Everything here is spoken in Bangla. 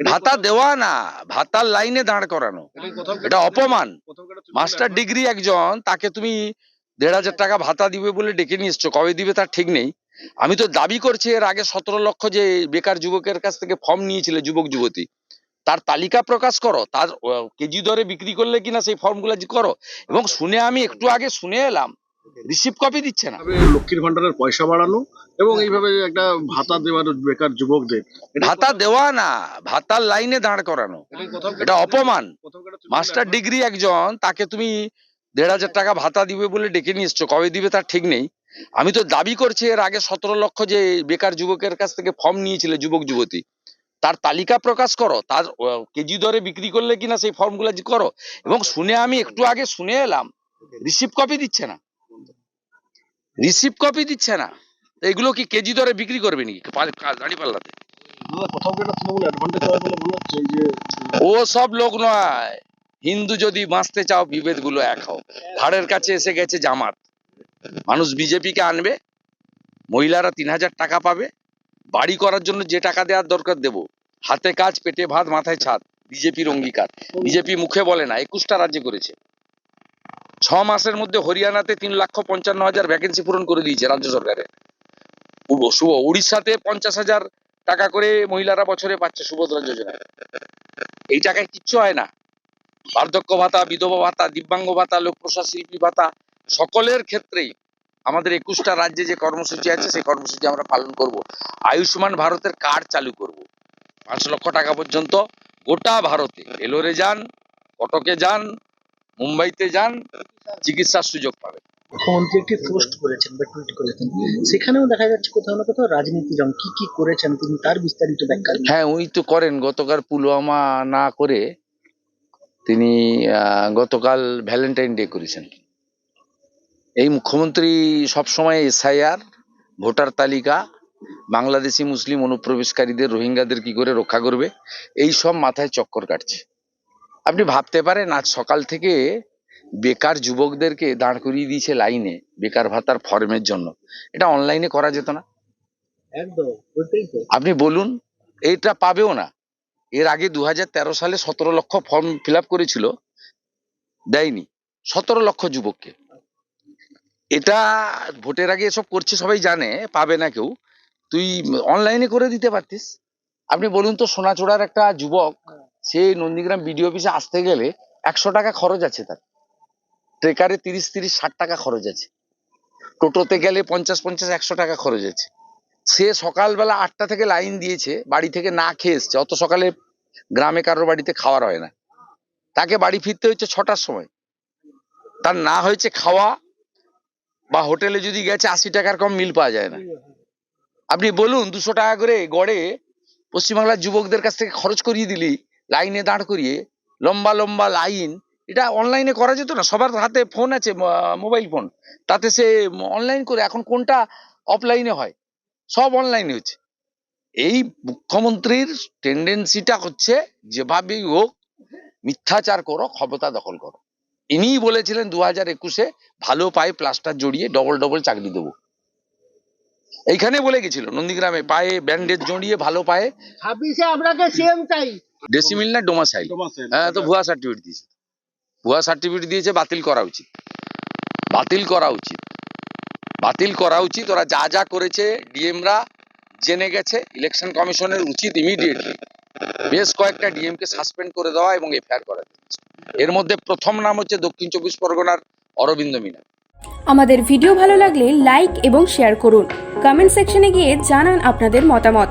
ভাতা দেওয়া না ভাতার লাইনে দাঁড় করানো। এটা অপমান। মাস্টার ডিগ্রি একজন তাকে তুমি দেড় হাজার টাকা ভাতা দিবে বলে ডেকে নিয়ে এসছো কবে দিবে তার ঠিক নেই। আমি তো দাবি করছি এর আগে সতেরো লক্ষ যে বেকার যুবকের কাছ থেকে ফর্ম নিয়েছিল যুবক যুবতী তার তালিকা প্রকাশ করো তার কেজি দরে বিক্রি করলে কিনা সেই ফর্মগুলো করো। এবং শুনে আমি একটু আগে শুনে এলাম রিসিভ কপি দিচ্ছে না। লক্ষ্মীর ভান্ডারের পয়সা বাড়ানো এবং এইভাবে একটা ভাতা দেওয়ার বেকার যুবকদের। ভাতা দেওয়া না ভাতার লাইনে দাঁড় করানো। এটা অপমান। মাস্টার ডিগ্রি একজন তাকে তুমি দেড় হাজার টাকা ভাতা দিবে বলে ডেকে নিয়ে এসছো কবে দিবে তার ঠিক নেই। আমি তো দাবি করছি এর আগে সতেরো লক্ষ যে বেকার যুবকের কাছ থেকে ফর্ম নিয়েছিল যুবক যুবতী তার তালিকা প্রকাশ করো তার কেজি দরে বিক্রি করলে কিনা সেই ফর্মগুলো করো। এবং শুনে আমি একটু আগে শুনে এলাম রিসিভ কপি দিচ্ছে না। রিসিভ কপি দিচ্ছে না। এগুলো কি কেজি দরে বিক্রি করবে নাকি? দাঁড়ি পাল্লাতে। দাদা, কোথাও কি একটা তৃণমূল অ্যাডভান্টেজ বলে হচ্ছে এই যে ও সব লোক নয়। হিন্দু যদি বাঁচতে চাও বিভেদগুলো এক হও। ঘাড়ের কাছে এসে গেছে জামাত। মানুষ বিজেপিকে আনবে মহিলারা তিন হাজার টাকা পাবে। বাড়ি করার জন্য যে টাকা দেওয়ার দরকার দেব। হাতে কাজ পেটে ভাত মাথায় ছাদ। বিজেপির অঙ্গীকার। বিজেপি মুখে বলে না একুশটা রাজ্যে করেছে। ছ মাসের মধ্যে হরিয়ানাতে তিন লক্ষ পঞ্চান্ন হাজার ভ্যাকেন্সি পূরণ করে দিয়েছে রাজ্য সরকারের উব- শুভ, উড়িষ্যাতে পঞ্চাশ হাজার টাকা করে মহিলারা বছরে পাচ্ছে সুভদ্রা যোজনায় এই টাকায় কিচ্ছু হয় না। বার্ধক্য ভাতা, বিধবা ভাতা, দিব্যাঙ্গ ভাতা লোক প্রসাদ শিল্পী ভাতা, সকলের ক্ষেত্রেই আমাদের একুশটা রাজ্যে যে কর্মসূচি আছে, সেই কর্মসূচি আমরা পালন করব। আয়ুষ্মান ভারতের কার্ড চালু করব। পাঁচ লক্ষ টাকা পর্যন্ত গোটা ভারতে। এলোরে যান কটকে যান মুম্বাইতে যান চিকিৎসার সুযোগ পাবেন। মুখ্যমন্ত্রী একটি পোস্ট করেছেন বা টুইট করেছেন সেখানেও দেখা যাচ্ছে কোথাও না কোথাও রাজনীতি রং কি কি করেছেন তিনি তার বিস্তারিত ব্যাখ্যা হ্যাঁ উনি তো করেন গতকাল পুলওয়ামা না করে তিনি গতকাল ভ্যালেন্টাইন ডে করেছেন। এই মুখ্যমন্ত্রী সবসময় এসআইআর ভোটার তালিকা বাংলাদেশি মুসলিম অনুপ্রবেশকারীদের রোহিঙ্গাদের কি করে রক্ষা করবে এই সব মাথায় চক্কর কাটছে। আপনি ভাবতে পারেন আজ সকাল থেকে বেকার যুবকদেরকে দাঁড় করিয়ে দিয়েছে লাইনে বেকার ভাতার ফর্মের জন্য। এটা অনলাইনে করা যেত না? একদম আপনি বলুন এইটা পাবেও না। এর আগে দু হাজার তেরো সালে সতেরো লক্ষ ফর্ম ফিল করেছিল দেয়নি। সতেরো লক্ষ যুবককে। এটা ভোটের আগে এসব করছে সবাই জানে পাবে না কেউ। তুই অনলাইনে করে দিতে পারতিস। আপনি বলুন তো সোনাচোড়ার একটা যুবক সে নন্দীগ্রাম বিডিও অফিসে আসতে গেলে একশো টাকা খরচ আছে তার। ট্রেকারে তিরিশ তিরিশ, ষাট টাকা খরচ আছে। টোটোতে গেলে পঞ্চাশ পঞ্চাশ, একশো টাকা খরচ আছে। সে সকালবেলা আটটা থেকে লাইন দিয়েছে, বাড়ি থেকে না খেয়ে এসছে। অত সকালে গ্রামে কারোর বাড়িতে খাওয়ার হয় না। তাকে বাড়ি ফিরতে হচ্ছে ছটার সময়। তার না হয়েছে খাওয়া বা হোটেলে যদি গেছে আশি টাকার কম মিল পাওয়া যায় না। আপনি বলুন, দুশো টাকা করে গড়ে পশ্চিমবাংলার যুবকদের কাছ থেকে খরচ করিয়ে দিলি লাইনে দাঁড় করিয়ে লম্বা লম্বা লাইন, এটা অনলাইনে করা যেত না, সবার হাতে ফোন আছে মোবাইল ফোন তাতে সে অনলাইন করে এখন কোনটা অফলাইনে হয়? সব অনলাইনে হচ্ছে। এই মুখ্যমন্ত্রীর টেন্ডেন্সিটা হচ্ছে যেভাবেই হোক, মিথ্যাচার করো, ক্ষমতা দখল করো। ইনিই বলেছিলেন দু হাজার একুশে, ভালো পায়ে প্লাস্টার জড়িয়ে ডবল ডবল চাকরি দেবো। এইখানে বলে গেছিল, নন্দীগ্রামে, পায়ে ব্যান্ডেজ জড়িয়ে ভালো পায়ে আপনাকে চাই ডেসিমিল না ডোমাসাইল হ্যাঁ তো ভুয়া সার্টিফিকেট দিয়েছে। ভুয়া সার্টিফিকেট দিয়েছে বাতিল করা উচিত। বাতিল করা উচিত। বাতিল করা উচিত। ওরা যা যা করেছে ডিএমরা জেনে গেছে। ইলেকশন কমিশনের উচিত ইমিডিয়েটলি বেশ কয়েকটা ডিএম কে সাসপেন্ড করে দেওয়া এবং এফআইআর করা এর মধ্যে প্রথম নাম হচ্ছে দক্ষিণ চব্বিশ পরগনার অরবিন্দ মিনা। আমাদের ভিডিও ভালো লাগলে লাইক এবং শেয়ার করুন। কমেন্ট সেকশনে গিয়ে জানান আপনাদের মতামত।